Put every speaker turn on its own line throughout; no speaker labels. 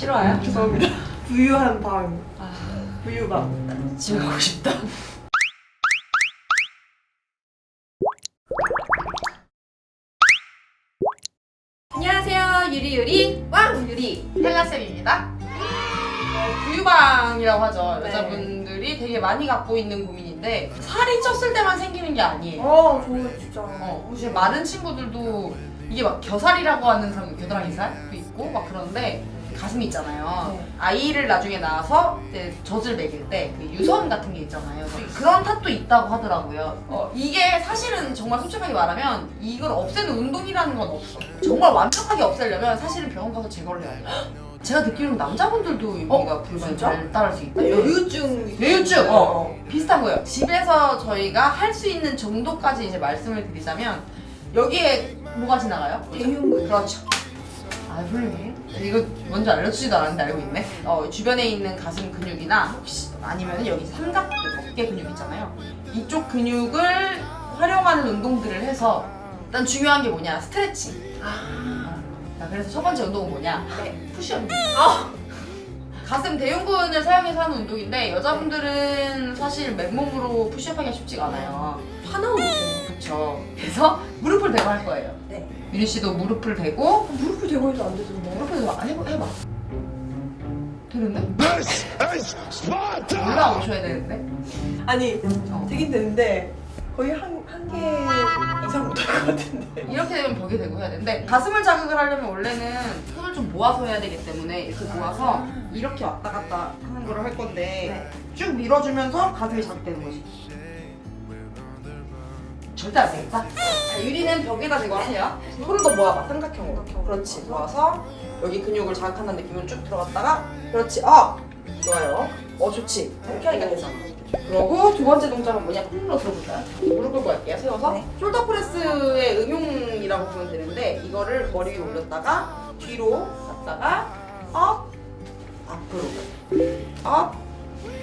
싫어요?
죄송합니다. 부유한 방.
아,
부유방.
집에 가고 싶다. 안녕하세요. 유리 유리 왕 유리 헬라쌤입니다. 어, 부유방이라고 하죠.
네.
여자분들이 되게 많이 갖고 있는 고민인데 살이 쪘을 때만 생기는 게 아니에요.
어, 저 진짜.
어, 혹시 많은 친구들도 이게 막 겨살이라고 하는 사람, 겨드랑이 살도 있고 막 그런데 가슴이 있잖아요.
네.
아이를 나중에 낳아서 이제 젖을 먹일 때 그 유선 같은 게 있잖아요. 그런 탓도 있다고 하더라고요. 어, 이게 사실은 정말 솔직하게 말하면 이걸 없애는 운동이라는 건 없어. 정말 완벽하게 없애려면 사실은 병원 가서 제거를 해야 돼요. 제가 듣기로는 남자분들도 여기가 불만
진짜?
잘 따를 수 있다.
여유증.
여유증! 어, 비슷한 거예요. 집에서 저희가 할 수 있는 정도까지 이제 말씀을 드리자면 여기에 뭐가 지나가요?
대흉근.
그렇죠. 아, 훌륭해. 이거 먼저 알려주지도 않았는데 알고 있네. 어, 주변에 있는 가슴 근육이나 혹시 아니면 여기 삼각 어깨 근육 있잖아요. 이쪽 근육을 활용하는 운동들을 해서 일단 중요한 게 뭐냐? 스트레칭.
아.
자, 그래서 첫 번째 운동은 뭐냐?
네.
푸시업. 가슴 대흉근을 사용해서 하는 운동인데 여자분들은 사실 맨몸으로 푸시업하기가 쉽지가 않아요.
하나 오세요.
그렇죠. 그래서 무릎을 대고 할 거예요.
네.
유리 씨도 무릎을 대고
무릎을 대고 해도 안 되던데.
무릎을 대고 해봐. 해봐. 되는데?
This is Sparta!
올라오셔야 되는데.
아니,
어.
되긴 되는데 거의 한, 한 개 이상 못할 것 같은데.
이렇게 되면 벽에 대고 해야 되는데 가슴을 자극을 하려면 원래는 손을 좀 모아서 해야 되기 때문에 이렇게 모아서 이렇게 왔다 갔다 하는 거를 할 건데 쭉 밀어주면서 가슴이 자극되는 거지. 절대 안 되겠다. 자, 유리는 벽에다 대고 하세요. 더 모아봐, 삼각형으로. 그렇지, 모아서 여기 근육을 자극한다는 느낌으로 쭉 들어갔다가 그렇지, 어! 좋아요. 어, 좋지. 이렇게 하니까 되잖아. 그리고 두 번째 동작은 뭐냐? 홈으로 들어볼까요? 무릎 꿇고 할게요. 세워서.
네.
숄더 프레스의 응용이라고 보면 되는데 이거를 머리 위에 올렸다가 뒤로 갔다가 업, 앞으로, 업,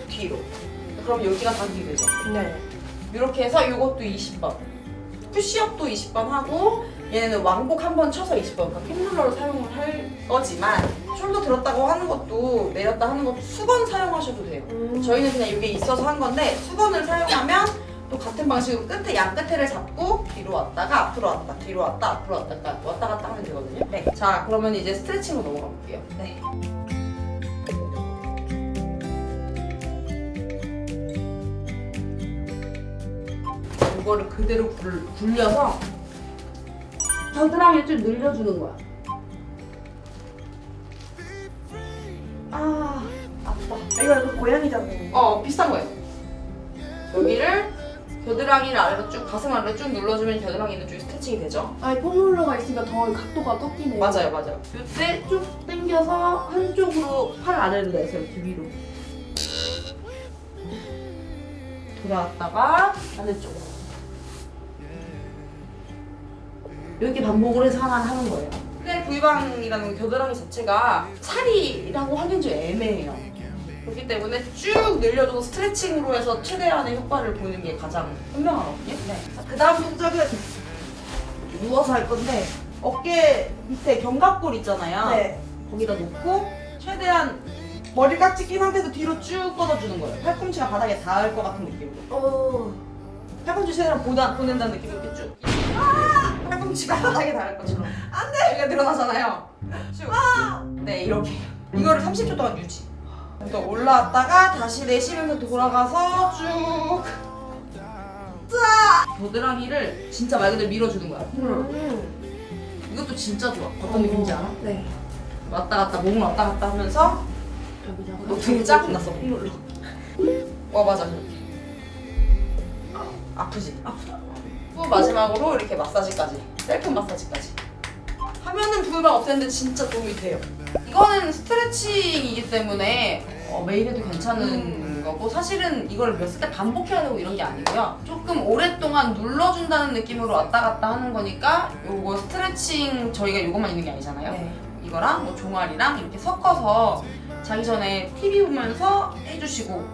뒤로. 그럼 여기가 당기게 되죠.
네.
이렇게 해서 이것도 20번 푸시업도 20번 하고 얘네는 왕복 한 번 쳐서 20번 그러니까 폼롤러를 사용을 할 거지만 숄더 들었다고 하는 것도 내렸다 하는 것도 수건 사용하셔도 돼요
음.
저희는 그냥 이게 있어서 한 건데 수건을 사용하면 또 같은 방식으로 끝에 양 끝에를 잡고 뒤로 왔다가 앞으로 왔다 뒤로 왔다 앞으로 왔다 왔다 갔다 하면 되거든요
네.
자 그러면 이제 스트레칭으로 넘어가 볼게요
네.
이거를 그대로 굴, 굴려서 겨드랑이를 좀 늘려주는 거야. 아, 아파.
이거 약간 고양이 잡는 거.
어, 비슷한 거예요. 여기를 겨드랑이를 아래로 쭉, 가슴 아래로 쭉 눌러주면 겨드랑이 있는 쪽이 스트레칭이 되죠.
아니 폼롤러가 있으니까 더 각도가 꺾이네요.
맞아요, 맞아요. 이때 쭉 당겨서 한쪽으로 팔 아래를 내서 이렇게 위로. 돌아왔다가 반대쪽으로. 이렇게 반복을 해서 하나 하는 거예요. 근데 V방이라는 겨드랑이 자체가 살이라고 하긴 좀 애매해요. 그렇기 때문에 쭉 늘려줘서 스트레칭으로 해서 최대한의 효과를 보는 게 가장 현명하거든요. 네. 그 다음 동작은 누워서 할 건데 어깨 밑에 견갑골 있잖아요.
네.
거기다 놓고 최대한 머리가 찢긴 상태에서 뒤로 쭉 뻗어주는 거예요. 팔꿈치가 바닥에 닿을 것 같은 느낌으로.
어.
팔꿈치 최대한 보다, 보낸다는 느낌으로 이렇게 쭉. 팔꿈치가 바닥에 닿을 것처럼. 안 돼! 여기가 늘어나잖아요. 쭉. 네, 이렇게. 이거를 30초 동안 유지. 또 올라왔다가 다시 내쉬면서 돌아가서 쭉. 짜! 겨드랑이를 진짜 말 그대로 밀어주는 거야.
음.
이것도 진짜 좋아. 어떤 느낌인지 알아?
네.
왔다 갔다 몸을 왔다 갔다 하면서 너 되게 짜증 났어 폼롤러 와 맞아 저렇게 아프지? 아프다 또 마지막으로 이렇게 마사지까지 셀프 마사지까지. 하면은 부유방 없애는데 진짜 도움이 돼요. 이거는 스트레칭이기 때문에 어, 매일 해도 괜찮은 거고 사실은 이걸 몇 세 때 반복해야 되고 이런 게 아니고요. 조금 오랫동안 눌러준다는 느낌으로 왔다 갔다 하는 거니까 요거 스트레칭 저희가 요거만 있는 게 아니잖아요.
네.
이거랑 뭐 종아리랑 이렇게 섞어서 자기 전에 TV 보면서 해주시고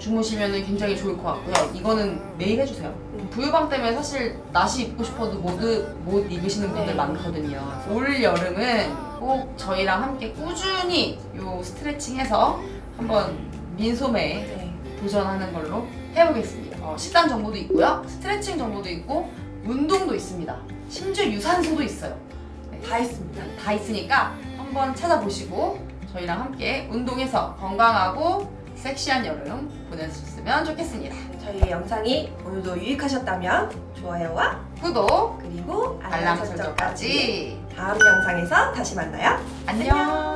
주무시면 굉장히 좋을 것 같고요. 이거는 매일 해주세요.
음.
부유방 때문에 사실 나시 입고 싶어도 못, 못 입으시는 분들
네.
많거든요. 올 여름은 꼭 저희랑 함께 꾸준히 요 스트레칭해서 한번 민소매
네.
도전하는 걸로 해보겠습니다. 어, 식단 정보도 있고요. 스트레칭 정보도 있고 운동도 있습니다. 심지어 유산소도 있어요. 네,
다 있습니다.
다 있으니까 한번 찾아보시고 저희랑 함께 운동해서 건강하고 섹시한 여름 보내셨으면 좋겠습니다.
저희 영상이 오늘도 유익하셨다면 좋아요와
구독,
그리고
알람 설정까지
다음 영상에서 다시 만나요.
안녕.